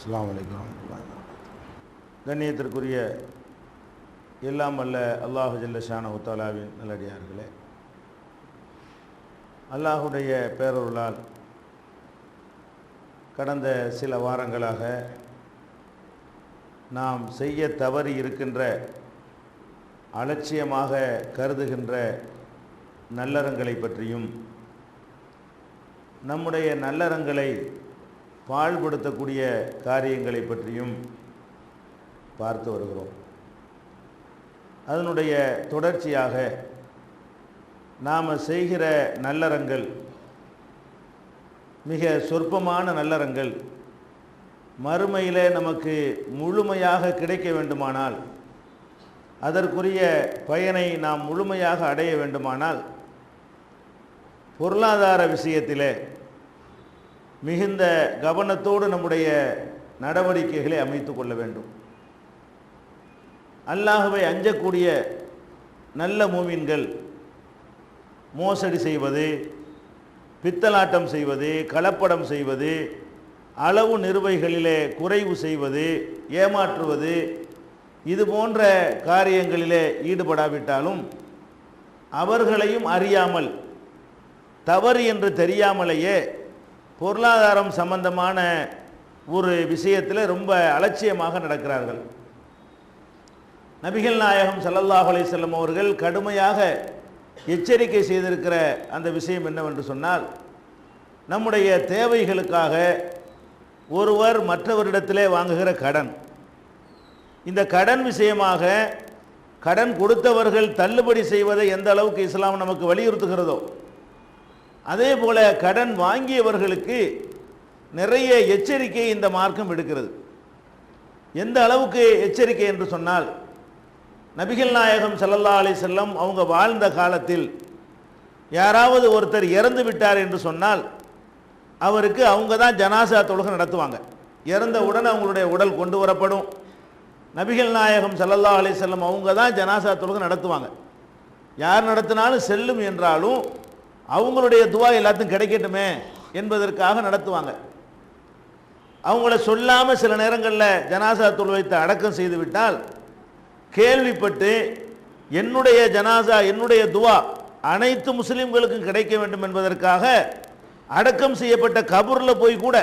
அஸ்லாம் வலைக்கம் கண்ணியத்திற்குரிய எல்லாம் அல்ல அல்லாஹு ஜல்லஷான உத்தாலாவின் நல்லடியார்களே. அல்லாஹுடைய பேரொருளால் கடந்த சில வாரங்களாக நாம் செய்ய தவறி இருக்கின்ற அலட்சியமாக கருதுகின்ற நல்லறங்களை பற்றியும் நம்முடைய நல்லறங்களை பாழ்படுத்தக்கூடிய காரியங்களை பற்றியும் பார்த்து வருகிறோம். அதனுடைய தொடர்ச்சியாக நாம் செய்கிற நல்லறங்கள் மிக சொற்பமான நல்லறங்கள் மறுமையில் நமக்கு முழுமையாக கிடைக்க வேண்டுமானால் அதற்குரிய பயனை நாம் முழுமையாக அடைய வேண்டுமானால் பொருளாதார விஷயத்திலே மிகுந்த கவனத்தோடு நம்முடைய நடவடிக்கைகளை அமைத்து கொள்ள வேண்டும். அல்லாஹுவை அஞ்சக்கூடிய நல்ல மூவின்கள் மோசடி செய்வது பித்தலாட்டம் செய்வது கலப்படம் செய்வது அளவு நிறுவைகளிலே குறைவு செய்வது ஏமாற்றுவது இது போன்ற காரியங்களிலே ஈடுபடாவிட்டாலும் அவர்களையும் அறியாமல் தவறு என்று தெரியாமலேயே பொருளாதாரம் சம்பந்தமான ஒரு விஷயத்தில் ரொம்ப அலட்சியமாக நடக்கிறார்கள். நபிகள் நாயகம் சல்லல்லாஹ் அலிசல்லம் அவர்கள் கடுமையாக எச்சரிக்கை செய்திருக்கிற அந்த விஷயம் என்னவென்று சொன்னால் நம்முடைய தேவைகளுக்காக ஒருவர் மற்றவரிடத்திலே வாங்குகிற கடன். இந்த கடன் விஷயமாக கடன் கொடுத்தவர்கள் தள்ளுபடி செய்வதை எந்த அளவுக்கு இஸ்லாம் நமக்கு வலியுறுத்துகிறதோ அதே போல கடன் வாங்கியவர்களுக்கு நிறைய எச்சரிக்கை இந்த மார்க்கம் எடுக்கிறது எந்த அளவுக்கு எச்சரிக்கை என்று சொன்னால் நபிகள் நாயகம் சல்லல்லா அலி செல்லம் அவங்க வாழ்ந்த காலத்தில் யாராவது ஒருத்தர் இறந்து விட்டார் என்று சொன்னால் அவருக்கு அவங்க தான் ஜனாசா தொழுகை நடத்துவாங்க. இறந்த அவங்களுடைய உடல் கொண்டு வரப்படும். நபிகள் நாயகம் சல்லல்லா அலி செல்லம் அவங்க தான் ஜனாசா தொழுகை நடத்துவாங்க. யார் நடத்தினாலும் செல்லும் என்றாலும் அவங்களுடைய துவா எல்லாத்தையும் கிடைக்கட்டுமே என்பதற்காக நடத்துவாங்க. அவங்கள சொல்லாமல் சில நேரங்களில் ஜனாசா தொழுவைத்து அடக்கம் செய்துவிட்டால் கேள்விப்பட்டு என்னுடைய ஜனாசா என்னுடைய துவா அனைத்து முஸ்லீம்களுக்கும் கிடைக்க வேண்டும் என்பதற்காக அடக்கம் செய்யப்பட்ட கபூரில் போய் கூட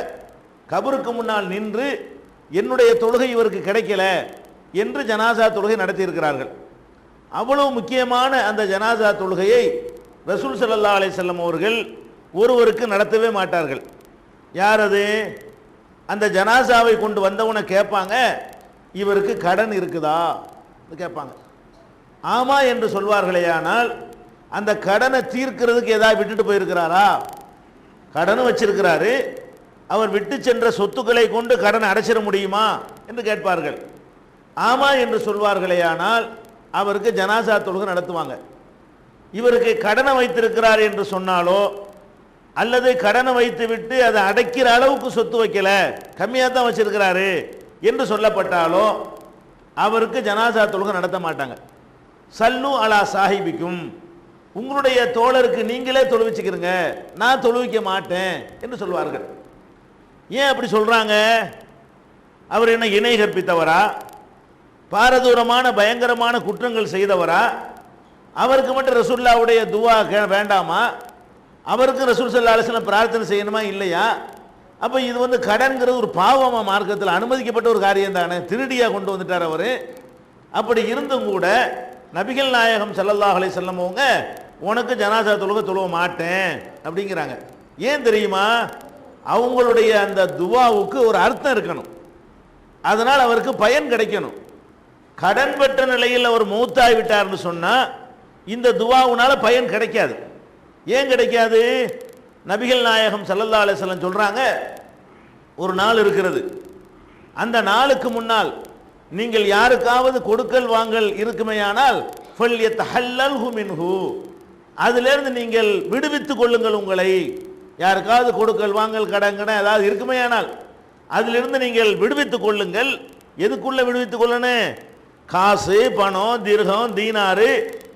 கபருக்கு முன்னால் நின்று என்னுடைய தொழுகை இவருக்கு கிடைக்கல என்று ஜனாசா தொழுகை நடத்தியிருக்கிறார்கள். அவ்வளவு முக்கியமான அந்த ஜனாசா தொழுகையை ரசூல் சல்லா அலிசல்லம் அவர்கள் ஒருவருக்கு நடத்தவே மாட்டார்கள். யார் அது? அந்த ஜனாசாவை கொண்டு வந்தவனை கேட்பாங்க இவருக்கு கடன் இருக்குதா? கேட்பாங்க. ஆமா என்று சொல்வார்களேயானால் அந்த கடனை தீர்க்கிறதுக்கு ஏதாவது விட்டுட்டு போயிருக்கிறாரா? கடனும் வச்சிருக்கிறாரு. அவர் விட்டு சென்ற சொத்துக்களை கொண்டு கடனை அடைச்சிட முடியுமா? என்று கேட்பார்கள். ஆமா என்று சொல்வார்களேயானால் அவருக்கு ஜனாசா தொழுகை நடத்துவாங்க. இவருக்கு கடனை வைத்திருக்கிறார் என்று சொன்னாலோ அல்லது கடனை வைத்து விட்டு அதை அடைக்கிற அளவுக்கு சொத்து வைக்கல கம்மியாக தான் வச்சிருக்கிறாரு என்று சொல்லப்பட்டாலோ அவருக்கு ஜனாசா தொழுகை நடத்த மாட்டாங்க. சல்லு அலா சாஹிபிக்கும் உங்களுடைய தோழருக்கு நீங்களே தொழுவிச்சுக்கிறங்க நான் தொழுவிக்க மாட்டேன் என்று சொல்வார்கள். ஏன் அப்படி சொல்றாங்க? அவர் என்ன இணை கற்பித்தவரா? பாரதூரமான பயங்கரமான குற்றங்கள் செய்தவரா? அவருக்கு மட்டும் ரசூல்லாவுடைய துவா வேண்டாமா? அவருக்கு ரசூல் சல்லா அலிஸ்லாம் பிரார்த்தனை செய்யணுமா? இல்லையா? அப்போ இது வந்து கடன்கிறது ஒரு பாவமா மார்க்கத்தில் அனுமதிக்கப்பட்ட ஒரு காரியம் தானே. திருடியாக கொண்டு வந்துட்டார் அவர். அப்படி இருந்தும் கூட நபிகள் நாயகம் ஸல்லல்லாஹு அலி செல்லமவங்க உனக்கு ஜனாசா தொழுக தொழுவ மாட்டேன் அப்படிங்கிறாங்க. ஏன் தெரியுமா? அவங்களுடைய அந்த துவாவுக்கு ஒரு அர்த்தம் இருக்கணும். அதனால் அவருக்கு பயன் கிடைக்கணும். கடன் பெற்ற நிலையில் அவர் மூத்தாய் விட்டார்னு சொன்னால் இந்த துவாவுனால பயன் கிடைக்காது. ஏன் கிடைக்காது? நபிகள் நாயகம் சல்லல்லா அலிஸ்லம் சொல்றாங்க ஒரு நாள் இருக்கிறது. அந்த நாளுக்கு முன்னால் நீங்கள் யாருக்காவது கொடுக்கல் வாங்கல் இருக்குமேயானால் ஃபல்யத்தஹல்லல்ஹு மின்ஹு. அதிலிருந்து நீங்கள் விடுவித்துக் கொள்ளுங்கள் உங்களை. யாருக்காவது கொடுக்கல் வாங்கல் கடங்கன ஏதாவது இருக்குமேயானால் அதிலிருந்து நீங்கள் விடுவித்துக் கொள்ளுங்கள். எதுக்குள்ள விடுவித்துக் கொள்ளணும்? காசு பணம் தீர்கம் தீனாறு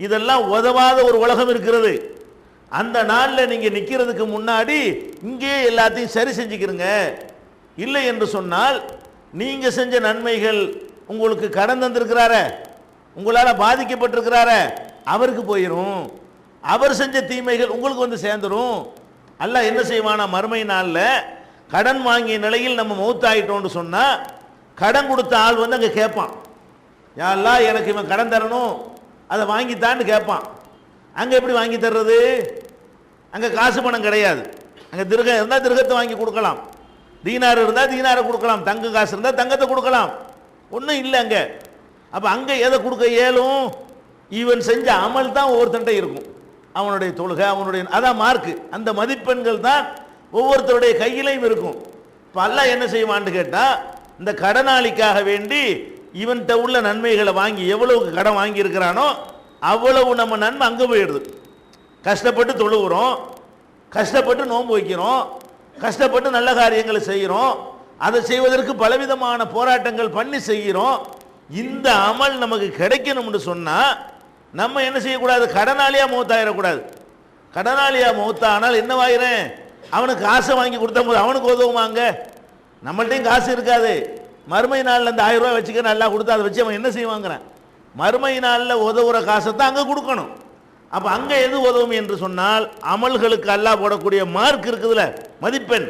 இதெல்லாம் உதவாத ஒரு உலகம் இருக்கிறது. அந்த நாளில் நீங்கள் நிற்கிறதுக்கு முன்னாடி இங்கே எல்லாத்தையும் சரி செஞ்சுக்கிறங்க. இல்லை என்று சொன்னால் நீங்கள் செஞ்ச நன்மைகள் உங்களுக்கு கடன் தந்திருக்கிறார? உங்களால் பாதிக்கப்பட்டிருக்கிறார? அவருக்கு போயிடும் அவர் செஞ்ச தீமைகள் உங்களுக்கு வந்து சேர்ந்துரும். அல்ல என்ன செய்வானா? மறுமை நாளில் கடன் வாங்கிய நிலையில் நம்ம மௌத்தாயிட்டோம்னு சொன்னால் கடன் கொடுத்த ஆள் வந்து அங்கே கேட்பான். யாரெல்லாம் எனக்கு இவன் கடன் தரணும் அதை வாங்கித்தான்னு கேட்பான். அங்கே எப்படி வாங்கி தர்றது? அங்கே காசு பணம் கிடையாது. அங்கே திருகம் இருந்தால் திருகத்தை வாங்கி கொடுக்கலாம். தீனார் இருந்தால் தீனாரை கொடுக்கலாம். தங்க காசு இருந்தால் தங்கத்தை கொடுக்கலாம். ஒன்றும் இல்லை அங்கே. அப்போ அங்கே எதை கொடுக்க இயலும்? இவன் செஞ்ச அமல் தான் ஒவ்வொருத்தன்ட்ட இருக்கும். அவனுடைய தொழுகை அவனுடைய அதான் மார்க்கு அந்த மதிப்பெண்கள் தான் ஒவ்வொருத்தருடைய கையிலையும் இருக்கும். இப்போ அல்ல என்ன செய்வான்னு கேட்டால் இந்த கடனாளிக்காக வேண்டி இவன்கிட்ட உள்ள நன்மைகளை வாங்கி எவ்வளவுக்கு கடன் வாங்கியிருக்கிறானோ அவ்வளவு நம்ம நன்மை அங்கே போயிடுது. கஷ்டப்பட்டு தொழுகிறோம் கஷ்டப்பட்டு நோன்பு வைக்கிறோம் கஷ்டப்பட்டு நல்ல காரியங்களை செய்கிறோம் அதை செய்வதற்கு பலவிதமான போராட்டங்கள் பண்ணி செய்கிறோம். இந்த அமல் நமக்கு கிடைக்கணும்னு சொன்னால் நம்ம என்ன செய்யக்கூடாது? கடனாளியாக மூத்தாயிடக்கூடாது கடனாளியாக மூத்தானால் என்னவாயிரேன் அவனுக்கு காசை வாங்கி கொடுத்த போது அவனுக்கு உதவுமாங்க நம்மள்ட்டையும் காசு இருக்காது. மறுமை நாளில் இந்த ஆயிரம் ரூபாய் வச்சுக்க நல்லா கொடுத்து அதை வச்சு அவன் என்ன செய்வாங்கிறான் மறுமை நாளில் உதவுற காசை தான் அங்கே கொடுக்கணும். அப்போ அங்கே எது உதவும் என்று சொன்னால் அமல்களுக்கு அல்லாஹ் போடக்கூடிய மார்க் இருக்குதுல்ல மதிப்பெண்.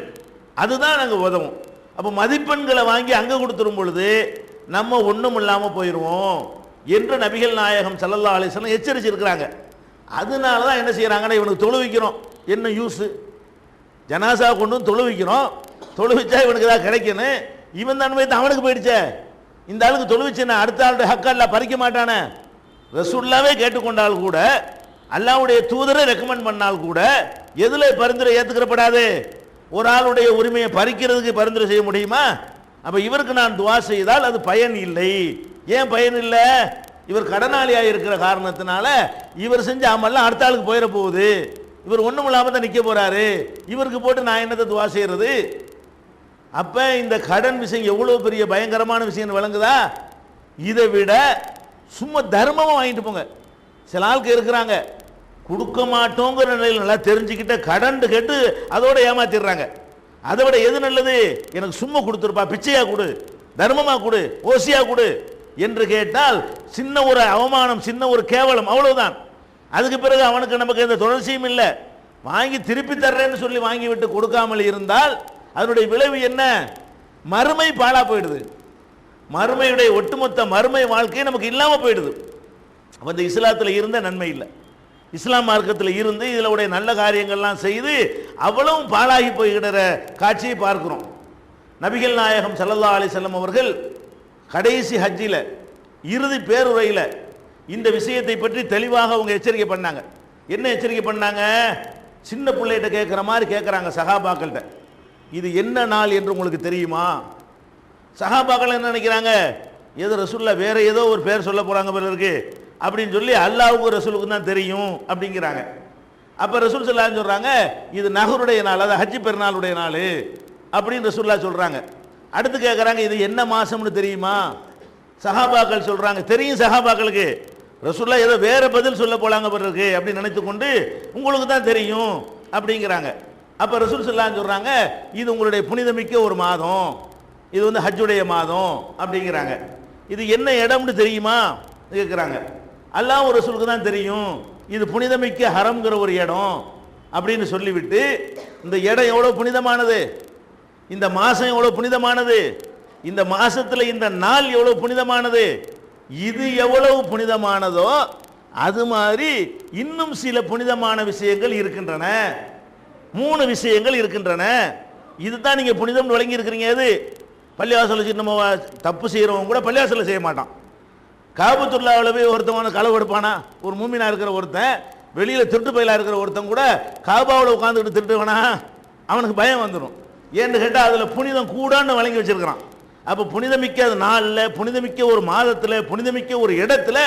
அதுதான் அங்கே உதவும். அப்போ மதிப்பெண்களை வாங்கி அங்கே கொடுத்துரும் பொழுது நம்ம ஒன்றும் இல்லாமல் போயிடுவோம் என்று நபிகள் நாயகம் சல்லல்லா அலிஸ்லாம் எச்சரிச்சிருக்கிறாங்க. அதனால தான் என்ன செய்கிறாங்கன்னா இவனுக்கு தொழுவிக்கிறோம் என்ன யூஸு ஜனாசா கொண்டு தொழுவிக்கிறோம் தொழுவிச்சா இவனுக்கு ஏதாவது கிடைக்கணும் இவன் தான் தான் அவனுக்கு போயிடுச்சே. இந்த ஆளுக்கு தொழு அடுத்த ஆளுடைய ஹக்கல்ல பறிக்க மாட்டானே. ரசூல்லாவே கேட்டுக்கொண்டால் கூட அல்லாவுடைய தூதரை ரெக்கமெண்ட் பண்ணால் கூட எதில் பரிந்துரை ஏத்துக்கிறப்படாது? ஒரு ஆளுடைய உரிமையை பறிக்கிறதுக்கு பரிந்துரை செய்ய முடியுமா? அப்போ இவருக்கு நான் துவா செய்தால் அது பயன் இல்லை. ஏன் பயன் இல்லை? இவர் கடனாளியாக இருக்கிற காரணத்தினால இவர் செஞ்ச அமல்லாம் அடுத்த ஆளுக்கு போயிட போகுது. இவர் ஒன்றும் இல்லாமல் தான் நிற்க போகிறாரு இவருக்கு போட்டு நான் என்னத்தை துவா செய்கிறது அப்போ இந்த கடன் விஷயம் எவ்வளோ பெரிய பயங்கரமான விஷயம்னு விளங்குதா? இதை விட சும்மா தர்மமாக வாங்கிட்டு போங்க. சில ஆளுக்கு இருக்கிறாங்க. கொடுக்க மாட்டோங்கிற நிலையில் நல்லா தெரிஞ்சுக்கிட்ட கடன் கேட்டு அதோட ஏமாத்திடுறாங்க. அதை விட எது நல்லது? எனக்கு சும்மா கொடுத்துருப்பா பிச்சையாக கொடு தர்மமாக கொடு ஓசியாக கொடு என்று கேட்டால் சின்ன ஒரு அவமானம் சின்ன ஒரு கேவலம் அவ்வளவுதான். அதுக்கு பிறகு அவனுக்கு நமக்கு எந்த தொடர்ச்சியும் இல்லை. வாங்கி திருப்பி தர்றேன்னு சொல்லி வாங்கி விட்டு கொடுக்காமல் இருந்தால் அதனுடைய விளைவு என்ன? மறுமை பாழா போயிடுது. மறுமையுடைய ஒட்டுமொத்த மறுமை வாழ்க்கையை நமக்கு இல்லாமல் போயிடுது. அப்போ இந்த இஸ்லாத்தில் இருந்த நன்மை இல்லை. இஸ்லாம் மார்க்கத்தில் இருந்து இதில் உடைய நல்ல காரியங்கள்லாம் செய்து அவ்வளவும் பாழாகி போய்கிற காட்சியை பார்க்குறோம். நபிகள் நாயகம் சல்லல்லா அலிசல்லம் அவர்கள் கடைசி ஹஜ்ஜில் இறுதி பேருரையில் இந்த விஷயத்தை பற்றி தெளிவாக அவங்க எச்சரிக்கை பண்ணாங்க. என்ன எச்சரிக்கை பண்ணாங்க? சின்ன பிள்ளைகிட்ட கேட்குற மாதிரி கேட்குறாங்க சகாபாக்கள்கிட்ட இது என்ன நாள் என்று உங்களுக்கு தெரியுமா? சகாபாக்கள் என்ன நினைக்கிறாங்க? ஏதோ ரசூலில் வேற ஏதோ ஒரு பேர் சொல்ல போகிறாங்க பிறகு அப்படின்னு சொல்லி அல்லாவுக்கும் ரசூலுக்கும் தான் தெரியும் அப்படிங்கிறாங்க. அப்போ ரசூல் சொல்லான்னு சொல்கிறாங்க இது நகருடைய நாள் அது ஹஜ்ஜி பெருநாளுடைய நாள் அப்படின்னு ரசூல்லா சொல்கிறாங்க அடுத்து கேட்குறாங்க இது என்ன மாசம்னு தெரியுமா? சஹாபாக்கள் சொல்கிறாங்க தெரியும் சஹாபாக்களுக்கு. ரசூல்லா ஏதோ வேறு பதில் சொல்ல போகலாங்க பிறகு அப்படின்னு நினைத்து கொண்டு உங்களுக்கு தான் தெரியும் அப்படிங்கிறாங்க. அப்போ ரசூல் சொல்லான்னு சொல்கிறாங்க இது உங்களுடைய புனிதமிக்க ஒரு மாதம். இது வந்து ஹஜ்ஜுடைய மாதம் அப்படிங்கிறாங்க. இது என்ன இடம்னு தெரியுமா? கேட்குறாங்க அல்லாஹ் ஒரு ரசூலுக்கு தான் தெரியும் இது புனிதமிக்க ஹரம்ங்கிற ஒரு இடம் அப்படின்னு சொல்லிவிட்டு இந்த இடம் எவ்வளோ புனிதமானது? இந்த மாதம் எவ்வளோ புனிதமானது? இந்த மாதத்தில் இந்த நாள் எவ்வளோ புனிதமானது? இது எவ்வளவு புனிதமானதோ அது மாதிரி இன்னும் சில புனிதமான விஷயங்கள் இருக்கின்றன. மூணு விஷயங்கள் இருக்கின்றன. இதுதான் நீங்க புனிதம் வழங்கி இருக்கிறீங்க அது பள்ளிவாசல் நம்ம தப்பு செய்கிறவங்க கூட பள்ளிவாசலில் செய்ய மாட்டான். காபத்துள்ளாவில் போய் ஒருத்தவன் களவு எடுப்பானா? ஒரு மூமினா இருக்கிற ஒருத்தன் வெளியில் திருட்டு பயிலாக இருக்கிற ஒருத்தன் கூட காபாவில் உட்காந்துக்கிட்டு திருட்டுவனா அவனுக்கு பயம் வந்துடும் ஏன்னு கேட்டால் அதில் புனிதம் கூடான்னு வழங்கி வச்சிருக்கிறான். அப்போ புனிதமிக்க அது நாளில் புனிதமிக்க ஒரு மாதத்தில் புனிதமிக்க ஒரு இடத்துல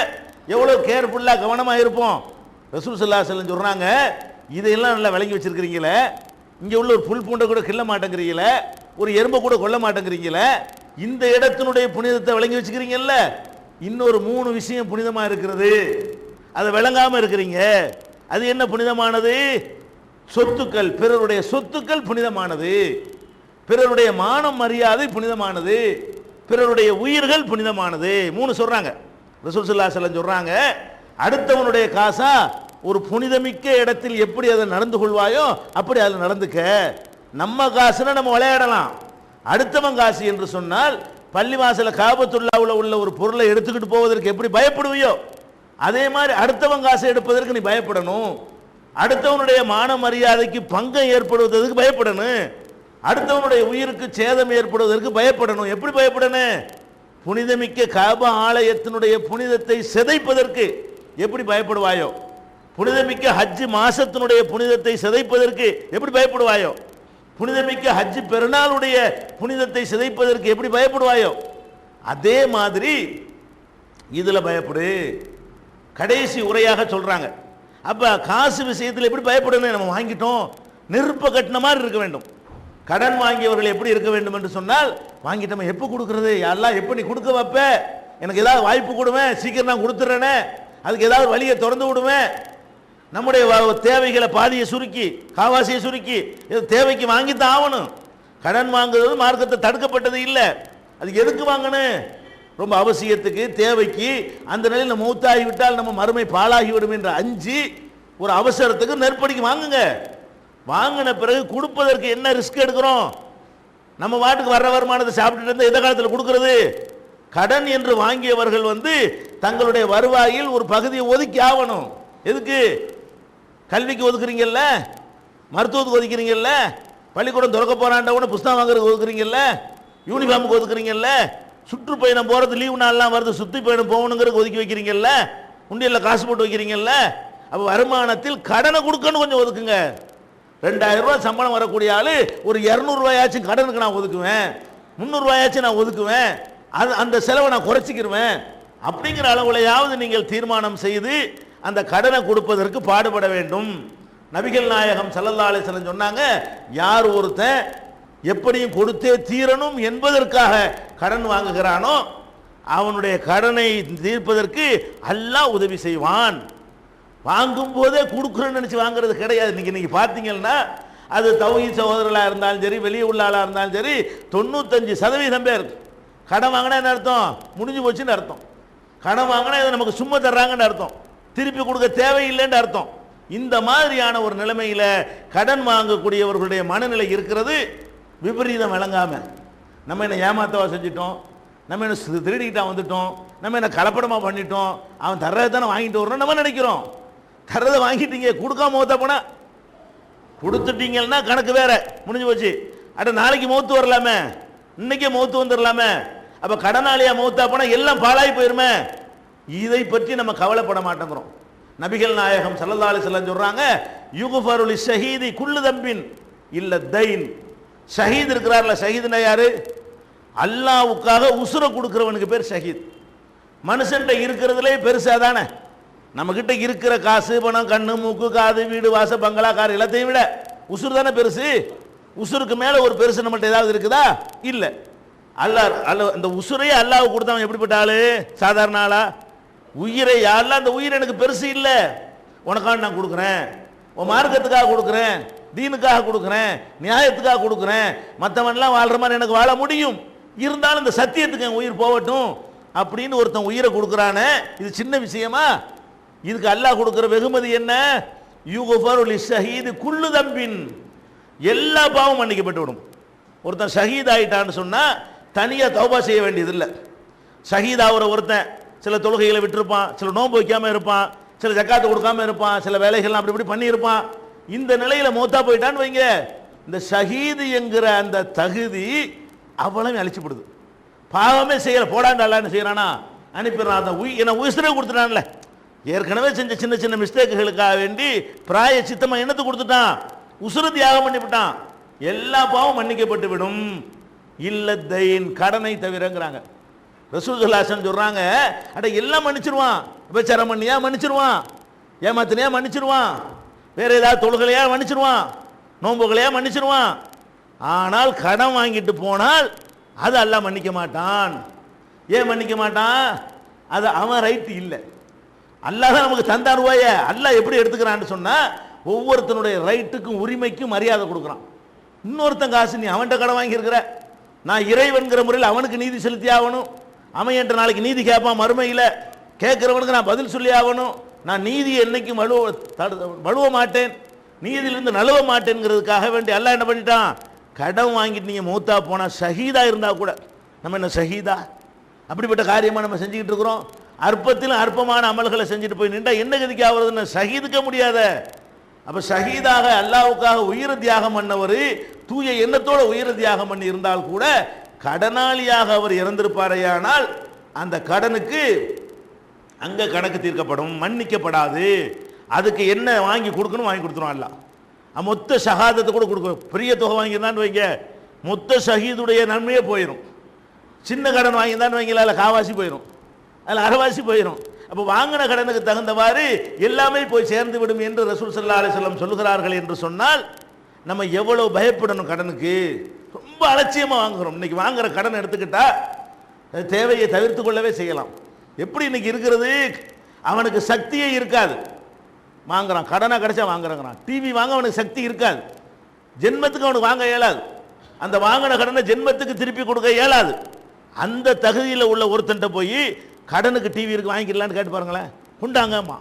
எவ்வளோ கேர்ஃபுல்லாக கவனமாக இருப்போம்? ரசூல் சல்லா செல்லம் சொல்கிறாங்க இதையெல்லாம் நல்லா விளங்கி வச்சுருக்கிறீங்களே? இங்கே உள்ள ஒரு புல் பூண்டை கூட கிள்ள மாட்டேங்கிறீங்களே? ஒரு எறும்பை கூட கொல்ல மாட்டேங்கிறீங்களே? இந்த இடத்தினுடைய புனிதத்தை விளங்கி வச்சுக்கிறீங்கல்ல இன்னொரு மூணு விஷயம் புனிதமாக இருக்கிறது. அதை விளங்காமல் இருக்கிறீங்க. அது என்ன புனிதமானது? சொத்துக்கள். பிறருடைய சொத்துக்கள் புனிதமானது. பிறருடைய மானம் மரியாதை புனிதமானது. பிறருடைய உயிர்கள் புனிதமானது. மூணு சொல்கிறாங்க ரசூல் ஸல்லல்லாஹு சொல்கிறாங்க அடுத்தவனுடைய காசா ஒரு புனிதமிக்க இடத்தில் எப்படி அதை நடந்து கொள்வாயோ அப்படி அதில் நடந்துக்க. நம்ம காசுனா நம்ம விளையாடலாம். அடுத்தவன் காசு என்று சொன்னால் பள்ளிவாசல காபத்துள்ளாவில் உள்ள ஒரு பொருளை எடுத்துக்கிட்டு போவதற்கு எப்படி பயப்படுவியோ? அதே மாதிரி அடுத்தவன் காசை எடுப்பதற்கு நீ பயப்படணும். அடுத்தவனுடைய மான மரியாதைக்கு பங்கம் ஏற்படுவதற்கு பயப்படணும். அடுத்தவனுடைய உயிருக்கு சேதம் ஏற்படுவதற்கு பயப்படணும். எப்படி பயப்படணும் புனிதமிக்க காப ஆலயத்தினுடைய புனிதத்தை சிதைப்பதற்கு எப்படி பயப்படுவாயோ? புனிதமிக்க ஹஜ்ஜு மாசத்தினுடைய புனிதத்தை சிதைப்பதற்கு எப்படி பயப்படுவாயோ? புனிதமிக்க ஹஜ்ஜு பெருநாளுடைய புனிதத்தை சிதைப்பதற்கு எப்படி பயப்படுவாயோ? அதே மாதிரி இதில் பயப்படு. கடைசி உரையாக சொல்கிறாங்க அப்போ காசு விஷயத்தில் எப்படி பயப்படணும்? நம்ம வாங்கிட்டோம். நெருப்ப கட்டின மாதிரி இருக்க வேண்டும். கடன் வாங்கியவர்கள் எப்படி இருக்க வேண்டும் என்று சொன்னால் வாங்கிட்டோம் எப்போ கொடுக்குறது? யாரெல்லாம் எப்போ நீ கொடுக்க வைப்ப? எனக்கு ஏதாவது வாய்ப்பு கொடுவேன். சீக்கிரம் நான் கொடுத்துட்றேனே. அதுக்கு ஏதாவது வழியை திறந்து விடுவேன். நம்முடைய தேவைகளை பாதியை சுருக்கி காவாசியை சுருக்கி இது தேவைக்கு வாங்கித்தான் ஆகணும். கடன் வாங்குறது மார்க்கத்தை தடுக்கப்பட்டது இல்லை. அது எதுக்கு வாங்கணும்? ரொம்ப அவசியத்துக்கு தேவைக்கு அந்த நிலையில் மூத்தாகிவிட்டால் நம்ம மறுமை பாழாகிவிடும் என்று அஞ்சு ஒரு அவசரத்துக்கு நெருப்படிக்கு வாங்குங்க. வாங்கின பிறகு கொடுப்பதற்கு என்ன ரிஸ்க் எடுக்கிறோம்? நம்ம வாட்டுக்கு வர்ற வருமானத்தை சாப்பிட்டுட்டு இருந்தால் எந்த காலத்தில் கொடுக்கறது? கடன் என்று வாங்கியவர்கள் வந்து தங்களுடைய வருவாயில் ஒரு பகுதியை ஒதுக்கி ஆகணும். எதுக்கு? கல்விக்கு ஒதுக்குறீங்கல்ல? மருத்துவத்துக்கு ஒதுக்கிறீங்கல்ல? பள்ளிக்கூடம் திறக்க போறாண்டவுன்னு புஸ்தகம் வாங்குறதுக்கு ஒதுக்குறீங்கல்ல? யூனிஃபார்முக்கு ஒதுக்குறீங்கல்ல? சுற்றுப்பயணம் போகிறது லீவு நாள்லாம் வருது சுற்றி பயணம் போகணுங்கிறதுக்கு ஒதுக்கி வைக்கிறீங்கல்ல? உண்டியலில் காசு போட்டு வைக்கிறீங்கல்ல? அப்போ வருமானத்தில் கடனை கொடுக்கணும் கொஞ்சம் ஒதுக்குங்க. ரெண்டாயிரம் சம்பளம் வரக்கூடிய ஆள் ஒரு இரநூறுவாயாச்சும் கடனுக்கு நான் ஒதுக்குவேன். முந்நூறுவாயாச்சும் நான் ஒதுக்குவேன். அது அந்த செலவை நான் குறைச்சிக்கிருவேன். அப்படிங்கிற அளவுலையாவது நீங்கள் தீர்மானம் செய்து அந்த கடனை கொடுப்பதற்கு பாடுபட வேண்டும். நபிகள் நாயகம் சல்லல்லா அலிஸ்லம் சொன்னாங்க யார் ஒருத்தன் எப்படியும் கொடுத்தே தீரணும் என்பதற்காக கடன் வாங்குகிறானோ அவனுடைய கடனை தீர்ப்பதற்கு அல்லாஹ் உதவி செய்வான். வாங்கும் போதே கொடுக்குறேன்னு நினச்சி வாங்குறது கிடையாது. இன்னைக்கு இன்னைக்கு பார்த்தீங்கன்னா அது தௌஹி சகோதரர்களாக இருந்தாலும் சரி வெளியே உள்ள ஆளாக இருந்தாலும் சரி தொண்ணூத்தஞ்சு சதவீதம் பேர் கடன் வாங்கினா என்ன அர்த்தம்? முடிஞ்சு போச்சுன்னு அர்த்தம். கடன் வாங்கினா இதை நமக்கு சும்மா தர்றாங்கன்னு அர்த்தம். திருப்பி கொடுக்க தேவையில்லைன்னு அர்த்தம். இந்த மாதிரியான ஒரு நிலைமையில் கடன் வாங்கக்கூடியவர்களுடைய மனநிலை இருக்கிறது விபரீதம் விளங்காமல் நம்ம என்ன ஏமாத்தவா செஞ்சிட்டோம்? நம்ம என்ன திருடிக்கிட்டா வந்துட்டோம்? நம்ம என்ன கலப்படமாக பண்ணிட்டோம்? அவன் தர்றதை தானே வாங்கிட்டு வரணும் நம்ம நினைக்கிறோம். தர்றதை வாங்கிட்டீங்க கொடுக்காம மௌத்தா போனா? கொடுத்துட்டீங்கன்னா கணக்கு வேற. முடிஞ்சு போச்சு. அட நாளைக்கு மௌத்து வரலாமே. இன்னைக்கே மௌத்து வந்துடலாமே அப்போ கடனாளியாக மௌத்தா போனால் எல்லாம் பாழாகி போயிருமே. இதை பற்றி நம்ம கவலைப்பட மாட்டேங்கிறோம். நபிகள் நாயகம் ஸல்லல்லாஹு அலைஹி சொல்கிறாங்க சொல்றாங்க யுகுஃபருலி ஷஹீதி குள்ளு தம்பின் இல்லை தைன். ஷஹீத் இருக்கிறார்ல ஷஹீதுனா யார்? அல்லாவுக்காக உசுரை கொடுக்குறவனுக்கு பேர் ஷஹீத். மனுஷன்கிட்ட இருக்கிறதுலே பெருசாக தானே. நம்மக்கிட்ட இருக்கிற காசு பணம் கண்ணு மூக்கு காது வீடு வாச பங்களா கார் எல்லாத்தையும் விட உசுறு தானே பெருசு? உசுருக்கு மேலே ஒரு பெருசு நம்மள்ட்ட ஏதாவது இருக்குதா? இல்லை. அல்லாஹ் அல்ல இந்த உசுரையே அல்லாஹ் கொடுத்தவன் எப்படிப்பட்ட ஆள்? சாதாரண ஆளா? உயிரை யாரெல்லாம் அந்த உயிர் எனக்கு பெருசு இல்லை. உனக்காக நான் கொடுக்குறேன். உன் மார்க்கத்துக்காக கொடுக்குறேன். தீனுக்காக கொடுக்குறேன். நியாயத்துக்காக கொடுக்குறேன். மற்றவன்லாம் வாழ்கிற மாதிரி எனக்கு வாழ முடியும். இருந்தாலும் இந்த சத்தியத்துக்கு என் உயிர் போகட்டும் அப்படின்னு ஒருத்தன் உயிரை கொடுக்குறானே. இது சின்ன விஷயமா? இதுக்கு அல்லாஹ் கொடுக்குற வெகுமதி என்ன? யூகுஃபருலி ஷஹீது குள்ளு தம்பின். எல்லா பாவம் மன்னிக்கப்பட்டு விடும். ஒருத்தன் ஷஹீத் ஆகிட்டான்னு சொன்னால் தனியாக தௌபா செய்ய வேண்டியதில்லை. ஷஹீத் ஆகிற ஒருத்தன் சில தொழுகைகளை விட்டிருப்பான் சில நோன்பு வைக்காமல் இருப்பான் சில ஜக்காத்து கொடுக்காம இருப்பான் சில வேலைகள்லாம் அப்படி இப்படி பண்ணியிருப்பான். இந்த நிலையில் மூத்தா போயிட்டான்னு வைங்க. இந்த ஷஹீது என்கிற அந்த தகுதி அவ்வளவு அழிச்சுப்படுது. பாவமே செய்யலை போடாண்டாளான்னு செய்கிறானா அனுப்பிடுறான் அந்த உய் என்ன உயிரை கொடுத்துட்டான்ல. ஏற்கனவே செஞ்ச சின்ன சின்ன மிஸ்டேக்குகளுக்காக வேண்டி பிராய சித்தமாக என்னத்து கொடுத்துட்டான்? உசுறு தியாகம் பண்ணிவிட்டான் எல்லா பாவம் மன்னிக்கப்பட்டு விடும். இல்லத்தையின் கடனை தவிரங்கிறாங்க. ரசூலுல்லாஹன் சொல்றாங்க அட எல்லாம் மன்னிச்சிருவான். விபச்சாரம் பண்ணியா மன்னிச்சிருவான். ஏமாத்தினியா மன்னிச்சிருவான். வேற ஏதாவது தொழுகலையா மன்னிச்சிருவான். நோம்புகளையா மன்னிச்சிருவான். ஆனால் கடன் வாங்கிட்டு போனால் அது அல்ல மன்னிக்க மாட்டான். ஏன் மன்னிக்க மாட்டான்? அது அவன் ரைட்டு இல்லை. அல்லாதான் நமக்கு தந்தான் ரூபாய அல்லா எப்படி எடுத்துக்கிறான்னு சொன்னால் ஒவ்வொருத்தனுடைய ரைட்டுக்கும் உரிமைக்கும் மரியாதை கொடுக்குறான். இன்னொருத்தன் காசு நீ அவன்கிட்ட கடன் வாங்கியிருக்கிற. நான் இறைவன்கிற முறையில் அவனுக்கு நீதி செலுத்தி ஆகணும். அவன் என்ற நாளைக்கு நீதி கேட்பான் மறுமையில் கேட்குறவனுக்கு நான் பதில் சொல்லி ஆகணும். நான் நீதி என்னைக்கும் வலுவ தடு வலுவ மாட்டேன். நீதியிலிருந்து நழுவ மாட்டேங்கிறதுக்காக வேண்டி எல்லாம் என்ன பண்ணிட்டான்? கடன் வாங்கிட்டு நீங்கள் மூத்தா போனால் ஷஹீதா இருந்தால் கூட நம்ம என்ன ஷஹீதா? அப்படிப்பட்ட காரியமாக நம்ம செஞ்சுக்கிட்டு இருக்கிறோம். அற்பத்திலும் அற்பமான அமல்களை செஞ்சுட்டு போய் நின்றா என்ன கதிக்கு ஆகுறதுன்னு ஷஹீதுக்க முடியாத. அப்போ ஷஹீதாக அல்லாவுக்காக உயிர தியாகம் பண்ணவர் தூய எண்ணத்தோட உயிர தியாகம் பண்ணி இருந்தால் கூட கடனாளியாக அவர் இறந்திருப்பாரையானால் அந்த கடனுக்கு அங்கே கணக்கு தீர்க்கப்படும் மன்னிக்கப்படாது. அதுக்கு என்ன வாங்கி கொடுக்கணும் வாங்கி கொடுத்துரும் அல்ல மொத்த சகாதத்தை கூட கொடுக்க பெரிய தொகை வாங்கியிருந்தான்னு வைங்க. மொத்த ஷஹீதுடைய நன்மையே போயிடும் சின்ன கடன் வாங்கியிருந்தான்னு வைங்களா அதில் காவாசி போயிடும் அதில் அரைவாசி போயிடும் அப்போ வாங்கின கடனுக்கு தகுந்தவாறு எல்லாமே போய் சேர்ந்து விடும் என்று ரசூல் சல்லா அலிஸ்லாம் சொல்லுகிறார்கள் என்று சொன்னால் நம்ம எவ்வளோ பயப்படணும் கடனுக்கு? ரொம்ப அலட்சியமாக வாங்குறோம். இன்னைக்கு வாங்குற கடன் எடுத்துக்கிட்டா தேவையை தவிர்த்து கொள்ளவே செய்யலாம். எப்படி இன்னைக்கு இருக்கிறது? அவனுக்கு சக்தியே இருக்காது. வாங்குறான். கடனாக கிடைச்சா வாங்குறாங்கிறான். டிவி வாங்க அவனுக்கு சக்தி இருக்காது. ஜென்மத்துக்கு அவனுக்கு வாங்க இயலாது. அந்த வாங்கின கடனை ஜென்மத்துக்கு திருப்பி கொடுக்க இயலாது. அந்த தகுதியில் உள்ள ஒருத்தன்ட்ட போய் கடனுக்கு டிவி இருக்கு வாங்கிக்கலான்னு கேட்டு பாருங்களேன். உண்டாங்கம்மா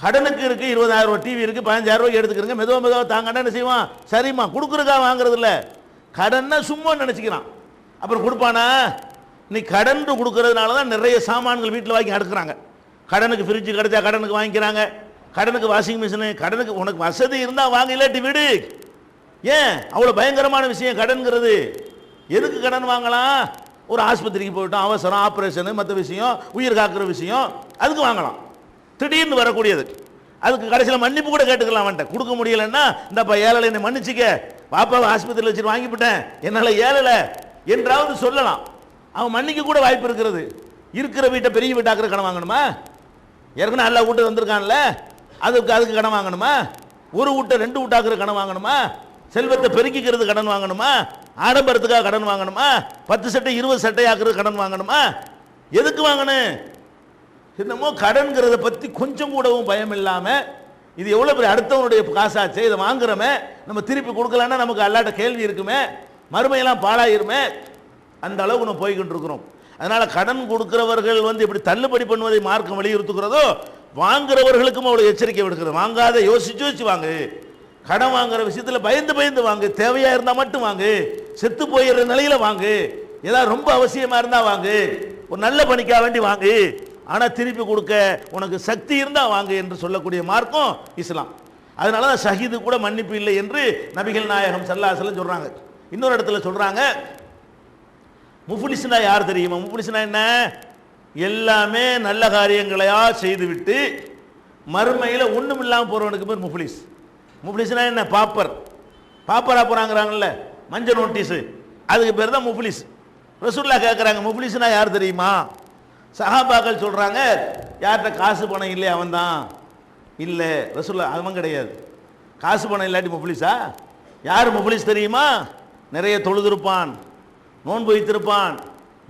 கடனுக்கு இருக்கு இருபதாயிரம் ரூபாய் டிவி இருக்கு பதினஞ்சாயிரம் ரூபாய் எடுத்துக்கிறங்க. மெதுவா மெதுவாக தாங்கன்னா என்ன செய்வான்? சரிம்மா கொடுக்குறக்கா வாங்குறதில்ல. கடன்னா சும்மா நினச்சிக்கிறான். அப்புறம் கொடுப்பானா? நீ கடன் கொடுக்கறதுனால தான் நிறைய சாமான்கள் வீட்டில் வாங்கி அடுக்கிறாங்க. கடனுக்கு ஃப்ரிட்ஜ் கிடைச்சா கடனுக்கு வாங்கிக்கிறாங்க. கடனுக்கு வாஷிங் மிஷினு கடனுக்கு உனக்கு வசதி இருந்தால் வாங்க இல்லாட்டி வீடு. ஏன்? அவ்வளோ பயங்கரமான விஷயம் கடன்கிறது எதுக்கு கடன் வாங்கலாம்? ஒரு ஆஸ்பத்திரிக்கு போயிட்டோம் அவசரம் ஆப்ரேஷனு மற்ற விஷயம் உயிர் காக்கிற விஷயம் அதுக்கு வாங்கலாம். திடீர்னு வரக்கூடியது. அதுக்கு கடைசியில் மன்னிப்பு கூட கேட்டுக்கலாம் அவன்கிட்ட. கொடுக்க முடியலன்னா இந்தப்பா ஏழலை என்னை மன்னிச்சிக்க. பாப்பாவை ஆஸ்பத்திரியில் வச்சுட்டு வாங்கிவிட்டேன். என்னால் ஏழலை என்றாவது சொல்லலாம். அவன் மன்னிக்க கூட வாய்ப்பு இருக்கிறது. இருக்கிற வீட்டை பெரிய வீட்டாக்குற கடன் வாங்கணுமா? ஏற்கனவே நல்லா வீட்டு வந்திருக்கான்ல அதுக்கு அதுக்கு கடன் வாங்கணுமா? ஒரு வீட்டை ரெண்டு வீட்டாக்குற கடன் வாங்கணுமா? செல்வத்தை பெருக்கிக்கிறது கடன் வாங்கணுமா? ஆடம்பரத்துக்காக கடன் வாங்கணுமா? பத்து சட்டை இருபது சட்டை ஆக்குறது கடன் வாங்கணுமா? எதுக்கு வாங்கணும்? என்னமோ கடன்கிறத பற்றி கொஞ்சம் கூடவும் பயம் இல்லாமல் இது எவ்வளோ பெரிய அடுத்தவனுடைய காசாச்சு இதை வாங்குறோமே நம்ம திருப்பி கொடுக்கலன்னா நமக்கு அல்லாட்ட கேள்வி இருக்குமே மறுமையெல்லாம் பாழாயிருமே அந்த அளவுக்கு நம்ம போய்கிட்டு இருக்கிறோம். அதனால் கடன் கொடுக்கிறவர்கள் வந்து இப்படி தள்ளுபடி பண்ணுவதை மார்க்கம் வலியுறுத்துகிறதோ வாங்குறவர்களுக்கும் அவ்வளோ எச்சரிக்கை விடுக்கிறது வாங்காத யோசிச்சு வச்சு வாங்கு. கடன் வாங்குற விஷயத்தில் பயந்து பயந்து வாங்கு. தேவையாக இருந்தால் மட்டும் வாங்கு. செத்து போயிடுற நிலையில் வாங்கு. ஏதாவது ரொம்ப அவசியமாக இருந்தால் வாங்கு. ஒரு நல்ல பணிக்காக வேண்டி வாங்கு. ஆனால் திருப்பி கொடுக்க உனக்கு சக்தி இருந்தால் வாங்க என்று சொல்லக்கூடிய மார்க்கம் இஸ்லாம். அதனால தான் ஷஹீது கூட மன்னிப்பு இல்லை என்று நபிகள் நாயகம் சல்லாசலம் சொல்கிறாங்க இன்னொரு இடத்துல சொல்கிறாங்க முஃப்லிஸ்னா யார் தெரியுமா? முஃப்லிஸ்னா என்ன? எல்லாமே நல்ல காரியங்களையா செய்துவிட்டு மறுமையில் ஒன்றும் இல்லாமல் போகிறவனுக்கு பேர் முஃபுலிஸ். முஃபுலிஸ்னா என்ன? பாப்பர். பாப்பரா போகிறாங்கிறாங்கல்ல மஞ்சள் நோட்டீஸு. அதுக்கு பேர் தான் முஃபுலிஸ். ரசூல்லா கேட்குறாங்க முஃபுலிஸ்னா யார் தெரியுமா? சஹாபாக்கள் சொல்கிறாங்க யார்கிட்ட காசு பணம் இல்லையா அவன் தான் இல்லை ரசூல்லா அவன் கிடையாது. காசு பணம் இல்லாட்டி முஃப்லிஸா? யார் முஃப்லிஸ் தெரியுமா? நிறைய தொழுதிருப்பான் நோன்பு வைத்திருப்பான்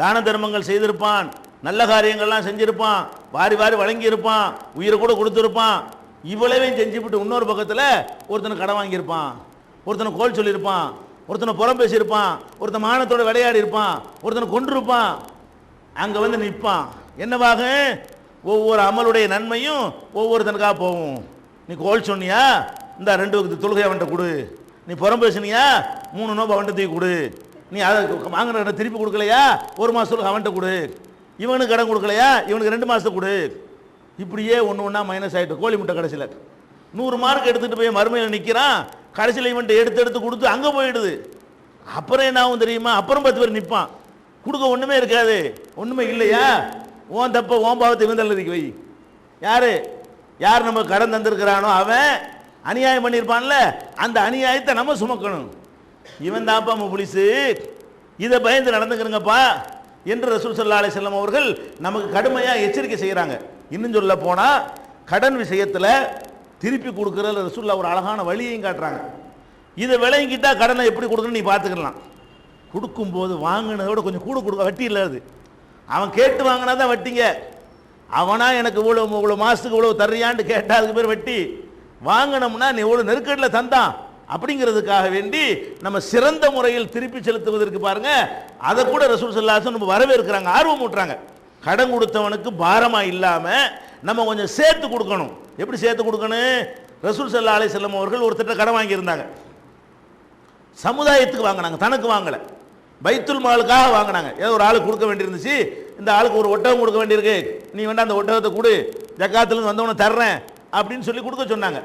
தான தர்மங்கள் செய்திருப்பான் நல்ல காரியங்கள்லாம் செஞ்சுருப்பான் வாரி வாரி வழங்கியிருப்பான் உயிரை கூட கொடுத்துருப்பான். இவ்வளவையும் செஞ்சுவிட்டு இன்னொரு பக்கத்தில் ஒருத்தனை கடன் வாங்கியிருப்பான் ஒருத்தனை கோல் சொல்லியிருப்பான் ஒருத்தனை புறம் பேசியிருப்பான் ஒருத்தன் மானத்தோட விளையாடி இருப்பான் ஒருத்தனை கொண்டிருப்பான் அங்கே வந்து நிற்பான். என்னவாக? ஒவ்வொரு அமலுடைய நன்மையும் ஒவ்வொருத்தனுக்காக போகும். நீ கோல் சொன்னியா? இந்த ரெண்டு வகுத்து தொழுகை அவன்கிட்ட கொடு. நீ புறம் பேசுனியா மூணு நோம்பு அவன்கிட்ட தூக்கி கொடு. நீ அதை வாங்கின திருப்பி கொடுக்கலையா? ஒரு மாதத்துக்கு அவன்கிட்ட கொடு. இவனுக்கு கடன் கொடுக்கலையா? இவனுக்கு ரெண்டு மாதத்துக்கு கொடு. இப்படியே ஒன்று ஒன்றா மைனஸ் ஆகிட்டு கோழி முட்டை கடைசியில். நூறு மார்க் எடுத்துகிட்டு போய் மறுமையில் நிற்கிறான் கடைசியில் இவன்ட்டு எடுத்து எடுத்து கொடுத்து அங்கே போயிடுது. அப்புறம் என்ன ஆகும் தெரியுமா? அப்புறம் பத்து பேர் நிற்பான் கொடுக்க ஒன்றுமே இருக்காது. ஒன்றுமே இல்லையா? ஓன் தப்ப ஓன் பாவத்தை இவன் வை. யார்? யார் நம்ம கடன் தந்திருக்கிறானோ அவன் அநியாயம் பண்ணியிருப்பான்ல அந்த அநியாயத்தை நம்ம சுமக்கணும். இவன் தான்ப்பா முப்ளிஸு இதை பயந்து நடந்துக்கிறங்கப்பா என்று ரசூல் சல்லா அலிசல்லம் அவர்கள் நமக்கு கடுமையாக எச்சரிக்கை செய்கிறாங்க இன்னும் சொல்ல போனால் கடன் விஷயத்தில் திருப்பி கொடுக்குறதுல ரசூல்லா ஒரு அழகான வழியையும் காட்டுறாங்க. இதை விளையங்கிட்டால் கடனை எப்படி கொடுக்கணும்னு நீ பார்த்துக்கலாம். கொடுக்கும்போது வாங்கினதோட கொஞ்சம் கூட கொடுக்க வட்டி இல்லை அது. அவன் கேட்டு வாங்கினா தான் வட்டிங்க. அவனா எனக்கு இவ்வளோ இவ்வளோ மாதத்துக்கு இவ்வளோ தர்றியான்னு கேட்டால் அதுக்கு பேர் வட்டி. வாங்கினோம்னா நீ இவ்வளோ நெருக்கடியில் தந்தான். அப்படிங்கிறதுக்காக வேண்டி நம்ம சிறந்த முறையில் திருப்பி செலுத்துவதற்கு பாருங்க. அதை கூட ரசூல் சல்லாசன் நம்ம வரவேற்கிறாங்க ஆர்வம் ஊட்டுறாங்க. கடன் கொடுத்தவனுக்கு பாரமாக இல்லாமல் நம்ம கொஞ்சம் சேர்த்து கொடுக்கணும். எப்படி சேர்த்து கொடுக்கணும்? ரசூல் சல்லா அலி செல்லம் அவர்கள் ஒருத்தட்ட கடன் வாங்கியிருந்தாங்க. சமுதாயத்துக்கு வாங்கினாங்க தனக்கு வாங்கலை. பைத்துல் மாலுக்காக வாங்கினாங்க. ஏதோ ஒரு ஆளுக்கு கொடுக்க வேண்டியிருந்துச்சு. இந்த ஆளுக்கு ஒரு ஒட்டகம் கொடுக்க வேண்டியிருக்கு. நீ வேண்டாம் அந்த ஒட்டகத்தை கொடு. ஜக்காத்துலேருந்து வந்தவனை தர்றேன் அப்படின்னு சொல்லி கொடுக்க சொன்னாங்க.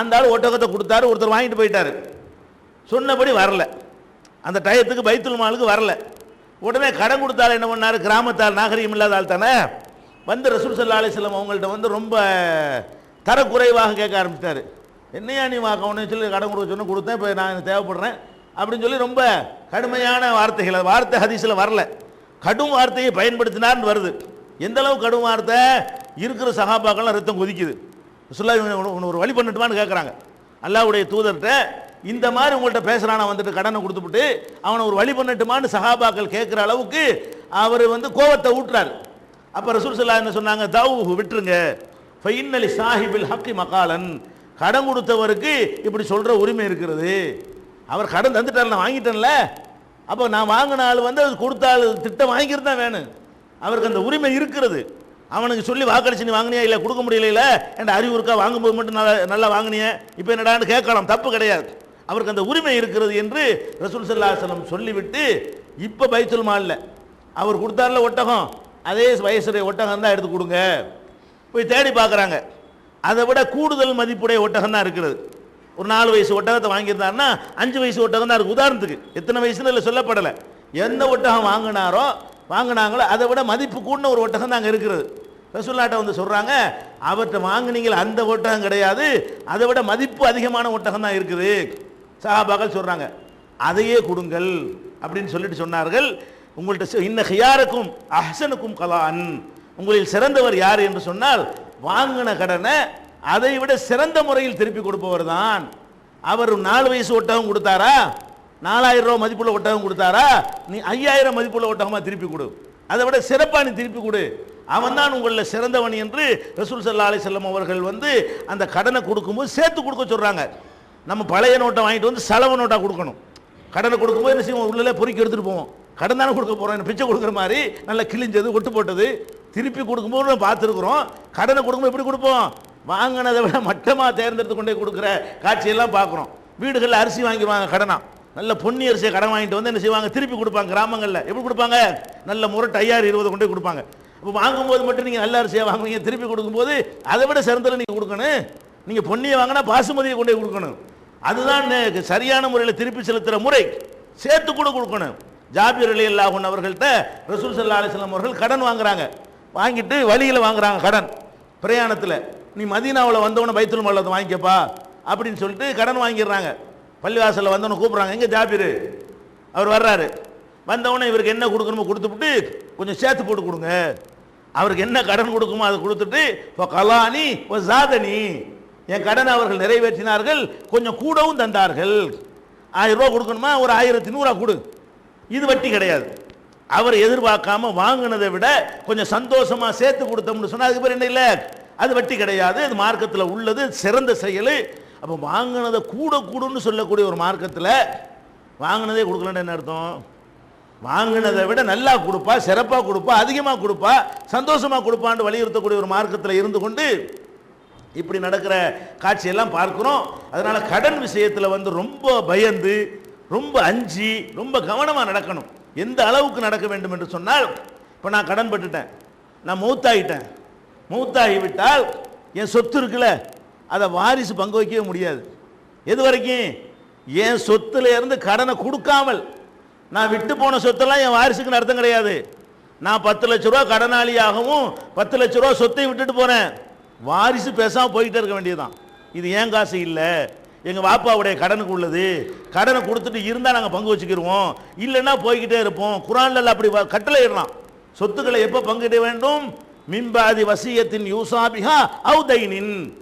அந்த ஆள் ஒட்டகத்தை கொடுத்தாரு. ஒருத்தர் வாங்கிட்டு போயிட்டாரு. சொன்னபடி வரல. அந்த டயத்துக்கு பைத்துல் மாலுக்கு வரல. உடனே கடன் கொடுத்தால் என்ன பண்ணாரு? கிராமத்தால் நாகரிகம் இல்லாத ஆள் தானே? வந்து ரசூல் சல்லா அலிஸ்லாம் அவங்கள்ட்ட வந்து ரொம்ப தரக்குறைவாக கேட்க ஆரம்பித்தார் என்னையா நீ வாக்கணும்னு சொல்லி கடன் கொடுக்க சொன்ன கொடுத்தேன். இப்போ நான் தேவைப்படுறேன். அப்படின்னு சொல்லி ரொம்ப கடுமையான வார்த்தைகள். வார்த்தை ஹதீஸில் வரல. கடும் வார்த்தையை பயன்படுத்தினார்னு வருது. எந்த அளவு கடும் வார்த்தை? இருக்கிற சகாபாக்கள்லாம் ரத்தம் கொதிக்குது. சொல்லா இவனை உன்னை ஒரு வழி பண்ணட்டுமான்னு கேட்குறாங்க அல்லாஹ்வுடைய தூதர்கிட்ட இந்த மாதிரி உங்கள்கிட்ட பேசுகிறான வந்துட்டு கடனை கொடுத்துப்புட்டு அவனை ஒரு வழி பண்ணட்டுமான்னு சகாபாக்கள் கேட்குற அளவுக்கு அவர் வந்து கோவத்தை ஊட்டுறாரு. அப்போ ரசூல் சொல்லா என்ன சொன்னாங்க? தவு விட்டுருங்க. ஃபைன்னலி சாஹிபில் ஹக்கி மகாலன். கடன் கொடுத்தவருக்கு இப்படி சொல்கிற உரிமை இருக்கிறது. அவர் கடன் தந்துட்டார் நான் வாங்கிட்டேன்ல. அப்போ நான் வாங்கின ஆள் வந்து அது கொடுத்த ஆள் திட்டம் வாங்கிக்கிறது தான் வேணும் அவருக்கு அந்த உரிமை இருக்கிறது. அவனுக்கு சொல்லி வாக்களிச்சு நீ வாங்கினியா இல்லை கொடுக்க முடியல என்ற அறிவுருக்கா வாங்கும்போது மட்டும் நல்லா நல்லா வாங்கினியே. இப்போ என்னடான்னு கேட்கலாம். தப்பு கிடையாது. அவருக்கு அந்த உரிமை இருக்கிறது என்று ரசூல் சல்லாஹலம் சொல்லிவிட்டு இப்போ பைத்துல் மாலில். அவர் கொடுத்தார்ல ஒட்டகம். அதே வயசுடைய ஒட்டகம் தான் எடுத்து கொடுங்க. போய் தேடி பார்க்குறாங்க. அதை விட கூடுதல் மதிப்புடைய ஒட்டகம் தான் இருக்கிறது. ஒரு நாலு வயசு ஒட்டகத்தை வாங்கியிருந்தாருன்னா அஞ்சு வயசு ஒட்டகம் தான் இருக்குது உதாரணத்துக்கு எத்தனை வயசுன்னு இல்லை சொல்லப்படலை. எந்த ஒட்டகம் வாங்கினாரோ வாங்கினாங்களோ அதை விட மதிப்பு கூடின ஒரு ஒட்டகம் தான் அங்கே இருக்கிறது. ரசுல்லாட்ட வந்து சொல்கிறாங்க அவர்கிட்ட வாங்குனீங்களே அந்த ஒட்டகம் கிடையாது. அதை விட மதிப்பு அதிகமான ஒட்டகம் தான் இருக்குது. சஹாபாக்கள் சொல்கிறாங்க அதையே கொடுங்கள் அப்படின்னு சொல்லிட்டு சொன்னார்கள். உங்கள்கிட்ட சொ- இன்ன ஹியாருக்கும் அஹசனுக்கும் கலான். உங்களில் சிறந்தவர் யார் என்று சொன்னால் வாங்கின கடனை அதை விட சிறந்த முறையில் திருப்பி கொடுப்பவர் தான் அவர் நாலு வயசு ஒட்டகம் கொடுத்தாரா? நாலாயிரம் ரூபா மதிப்புள்ள ஒட்டகம் கொடுத்தாரா? நீ ஐயாயிரம் மதிப்புள்ள ஒட்டகமாக திருப்பி கொடு. அதை விட சிறப்பாக நீ திருப்பி கொடு. அவன் தான் உங்களில் சிறந்தவன் என்று ரசூல் சல்லா அலிசல்லம் அவர்கள் வந்து அந்த கடனை கொடுக்கும்போது சேர்த்து கொடுக்க சொல்கிறாங்க நம்ம பழைய நோட்டை வாங்கிட்டு வந்து செலவு நோட்டாக கொடுக்கணும். கடனை கொடுக்கும்போது என்ன செய்வோம்? உள்ளே பொறுக்கி எடுத்துகிட்டு போவோம். கடன் தானே கொடுக்க போறோம். பிச்சை கொடுக்குற மாதிரி நல்லா கிழிஞ்சது ஒட்டு போட்டது திருப்பி கொடுக்கும்போது நம்ம பார்த்துருக்குறோம். கடனை கொடுக்கும்போது எப்படி கொடுப்போம்? வாங்கினதை விட மட்டமாக தேர்ந்தெடுத்து கொண்டே கொடுக்குற காட்சியெல்லாம் பார்க்குறோம். வீடுகளில் அரிசி வாங்கிடுவாங்க கடனா. நல்ல பொன்னி அரிசியை கடன் வாங்கிட்டு வந்து என்ன செய்வாங்க? திருப்பி கொடுப்பாங்க கிராமங்களில். எப்படி கொடுப்பாங்க? நல்ல முரட்டு ஐயாயிரம் இருபது கொண்டே கொடுப்பாங்க. இப்போ வாங்கும்போது மட்டும் நீங்கள் நல்ல அரிசியை வாங்குவீங்க. திருப்பி கொடுக்கும்போது அதை விட சிறந்தல நீங்கள் கொடுக்கணும். நீங்கள் பொன்னியை வாங்கினா பாசுமதியை கொண்டே கொடுக்கணும். அதுதான் சரியான முறையில் திருப்பி செலுத்துகிற முறை. சேர்த்து கூட கொடுக்கணும். ஜாபிர் அலி அல்லாஹன் அவர்கள்ட்ட ரசூல் சல்லா அலிஸ்லாம் அவர்கள் கடன் வாங்குறாங்க. வாங்கிட்டு வழியில் வாங்குறாங்க கடன். பிரயாணத்தில். நீ மதீனாவில் வந்தவன பைத்துல் மல்லத்தை வாங்கிக்கப்பா அப்படின்னு சொல்லிட்டு கடன் வாங்கிடுறாங்க. பள்ளிவாசலில் வந்தவனை கூப்பிட்றாங்க எங்கே ஜாபிர்? அவர் வர்றாரு. வந்தவொடனே இவருக்கு என்ன கொடுக்கணுமோ கொடுத்துவிட்டு கொஞ்சம் சேர்த்து போட்டு கொடுங்க. அவருக்கு என்ன கடன் கொடுக்குமோ அதை கொடுத்துட்டு இப்போ கலானி இப்போ சாதனி என் கடனை அவர்கள் நிறைவேற்றினார்கள் கொஞ்சம் கூடவும் தந்தார்கள். ஆயிரம் ரூபா கொடுக்கணுமா? ஒரு ஆயிரத்தி நூறுரூவா கொடு. இது வட்டி கிடையாது. அவர் எதிர்பார்க்காம வாங்கினதை விட கொஞ்சம் சந்தோஷமாக சேர்த்து கொடுத்தோம்னு சொன்னால் அதுக்கு பேர் என்ன இல்லை? அது வட்டி கிடையாது அது மார்க்கத்தில் உள்ளது சிறந்த செயல். அப்போ வாங்கினதை கூட கூடுன்னு சொல்லக்கூடிய ஒரு மார்க்கத்தில் வாங்கினதே கொடுக்கலன்னு என்ன அர்த்தம்? வாங்கினதை விட நல்லா கொடுப்பா சிறப்பாக கொடுப்பா அதிகமாக கொடுப்பா சந்தோஷமாக கொடுப்பான்னு வலியுறுத்தக்கூடிய ஒரு மார்க்கத்தில் இருந்து கொண்டு இப்படி நடக்கிற காட்சியெல்லாம் பார்க்குறோம். அதனால் கடன் விஷயத்தில் வந்து ரொம்ப பயந்து ரொம்ப அஞ்சி ரொம்ப கவனமாக நடக்கணும். எந்த அளவுக்கு நடக்க வேண்டும் என்று சொன்னால் இப்போ நான் கடன் பட்டுட்டேன் நான் மூத்தாயிட்டேன். மூத்தாகி விட்டால் என் சொத்து இருக்குல்ல அதை வாரிசு பங்கு வைக்கவே முடியாது. எது வரைக்கும்? என் சொத்துல இருந்து கடனை கொடுக்காமல் நான் விட்டு போன சொத்தெல்லாம் என் வாரிசுக்குன்னு அர்த்தம் கிடையாது. நான் பத்து லட்ச ரூபா கடனாளியாகவும் பத்து லட்ச ரூபா சொத்தை விட்டுட்டு போறேன் வாரிசு பேசாமல் போயிட்டே இருக்க வேண்டியதுதான். இது ஏன் காசு இல்லை? எங்கள் வாப்பாவுடைய கடனுக்கு உள்ளது. கடனை கொடுத்துட்டு இருந்தால் நாங்கள் பங்கு வச்சுக்கிடுவோம் இல்லைன்னா போய்கிட்டே இருப்போம். குரான்ல அப்படி கட்டளை இடலாம் சொத்துக்களை எப்போ பங்கிட வேண்டும்? மின்பாதி வசியத்தின் யூசாபிஹா அவுதைனின்.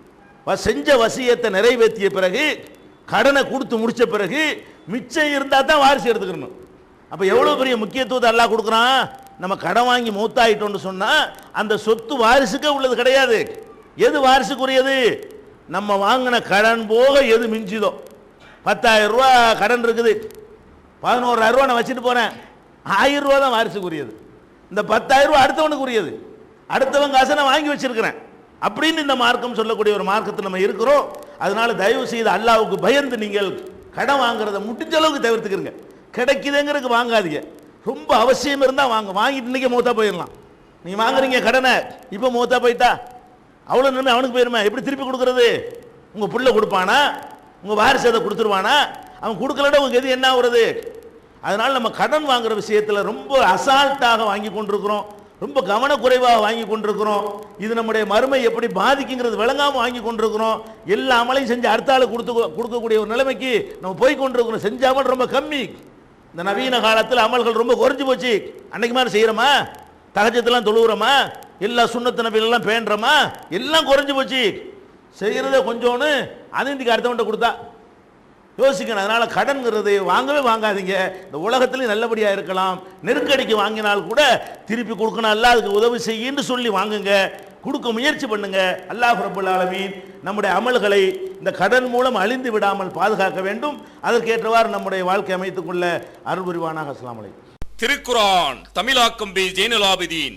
வ- செஞ்ச வசியத்தை நிறைவேற்றிய பிறகு கடனை கொடுத்து முடிச்ச பிறகு மிச்சம் இருந்தா தான் வாரிசு எடுத்துக்கணும். அப்ப எவ்வளவு பெரிய முக்கியத்துவத்தை அல்லாஹ் கொடுக்குறான்? நம்ம கடன் வாங்கி மூத்தாயிட்டோம்னு சொன்னா அந்த சொத்து வாரிசுக்கே உள்ளது கிடையாது. எது வாரிசுக்குரியது? நம்ம வாங்கின கடன் போக எது மிஞ்சுதோ. பத்தாயிரம் ரூபா கடன் இருக்குது. பதினோராயிரம் ரூபா நான் வச்சுட்டு போறேன். ஆயிரம் ரூபா தான் வாரிசுக்குரியது. இந்த பத்தாயிரம் ரூபா அடுத்தவனுக்குரியது. அடுத்தவன் காசை நான் வாங்கி வச்சிருக்கிறேன். அப்படின்னு இந்த மார்க்கம் சொல்லக்கூடிய ஒரு மார்க்கத்தில் நம்ம இருக்கிறோம். அதனால தயவு செய்து அல்லாவுக்கு பயந்து நீங்கள் கடன் வாங்குறத முடிஞ்ச அளவுக்கு தவிர்த்துக்கிறங்க. கிடைக்குதுங்கிறதுக்கு வாங்காதீங்க. ரொம்ப அவசியம் இருந்தால் வாங்க. வாங்கிட்டு இன்றைக்கி மூத்தா போயிடலாம். நீங்கள் வாங்குறீங்க கடனை இப்போ மூத்தா போயிட்டா? அவ்வளோ நன்மை அவனுக்கு போயிருமா. எப்படி திருப்பி கொடுக்குறது? உங்கள் பிள்ளை கொடுப்பானா? உங்கள் வாரிசு அதை கொடுத்துருவானா? அவன் கொடுக்கலட உங்கள் எது என்ன ஆகுறது? அதனால் நம்ம கடன் வாங்குற விஷயத்தில் ரொம்ப அசால்ட்டாக வாங்கி கொண்டிருக்கிறோம். ரொம்ப கவனக்குறைவாக வாங்கி கொண்டிருக்கிறோம். இது நம்முடைய மறுமை எப்படி பாதிக்குங்கிறது விளங்காமல் வாங்கி கொண்டிருக்கிறோம். எல்லா அமலையும் செஞ்சு அடுத்த கொடுத்து கொடுக்கக்கூடிய ஒரு நிலைமைக்கு நம்ம போய் கொண்டிருக்கிறோம். செஞ்ச அமல் ரொம்ப கம்மி. இந்த நவீன காலத்தில் அமல்கள் ரொம்ப குறைஞ்சி போச்சு. அன்னைக்கு மாதிரி செய்கிறோமா தகஜத்தெல்லாம் தொழுகிறோமா எல்லா சுண்ணத்து நபிகளெல்லாம் பேண்டுறோமா எல்லாம் குறைஞ்சி போச்சு. செய்கிறத கொஞ்சோன்னு அது இன்னைக்கு அடுத்தவன்ட்ட கொடுத்தா யோசிக்கணும். அதனால் கடன்கிறது வாங்கவே வாங்காதீங்க. இந்த உலகத்துலேயும் நல்லபடியாக இருக்கலாம். நெருக்கடிக்கு வாங்கினால் கூட திருப்பி கொடுக்கணும். அல்ல அதுக்கு உதவி செய்யின்னு சொல்லி வாங்குங்க. கொடுக்க முயற்சி பண்ணுங்க. அல்லாஹ் ரபுல் ஆலமீன் நம்முடைய அமல்களை இந்த கடன் மூலம் அழிந்து விடாமல் பாதுகாக்க வேண்டும். அதற்கேற்றவாறு நம்முடைய வாழ்க்கை அமைத்துக் கொள்ள அருள் புரிவானாக. அஸ்லாம் திருக்குரான் தமிழாக்கம் பி ஜெயினலாபிதீன்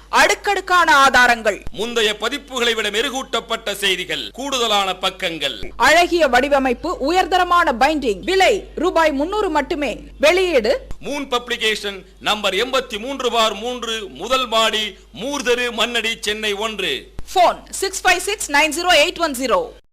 அடுக்கடுக்கான ஆதாரங்கள். முந்தைய பதிப்புகளை விட மெருகூட்டப்பட்ட செய்திகள் கூடுதலான பக்கங்கள். அழகிய வடிவமைப்பு உயர்தரமான பைண்டிங் விலை ரூபாய் முன்னூறு மட்டுமே. வெளியீடு. மூன் பப்ளிகேஷன் நம்பர் எண்பத்தி மூன்று பார் மூன்று முதல் மாடி மூர்தரு மன்னடி சென்னை ஒன்று. Phone six five six nine zero eight one zero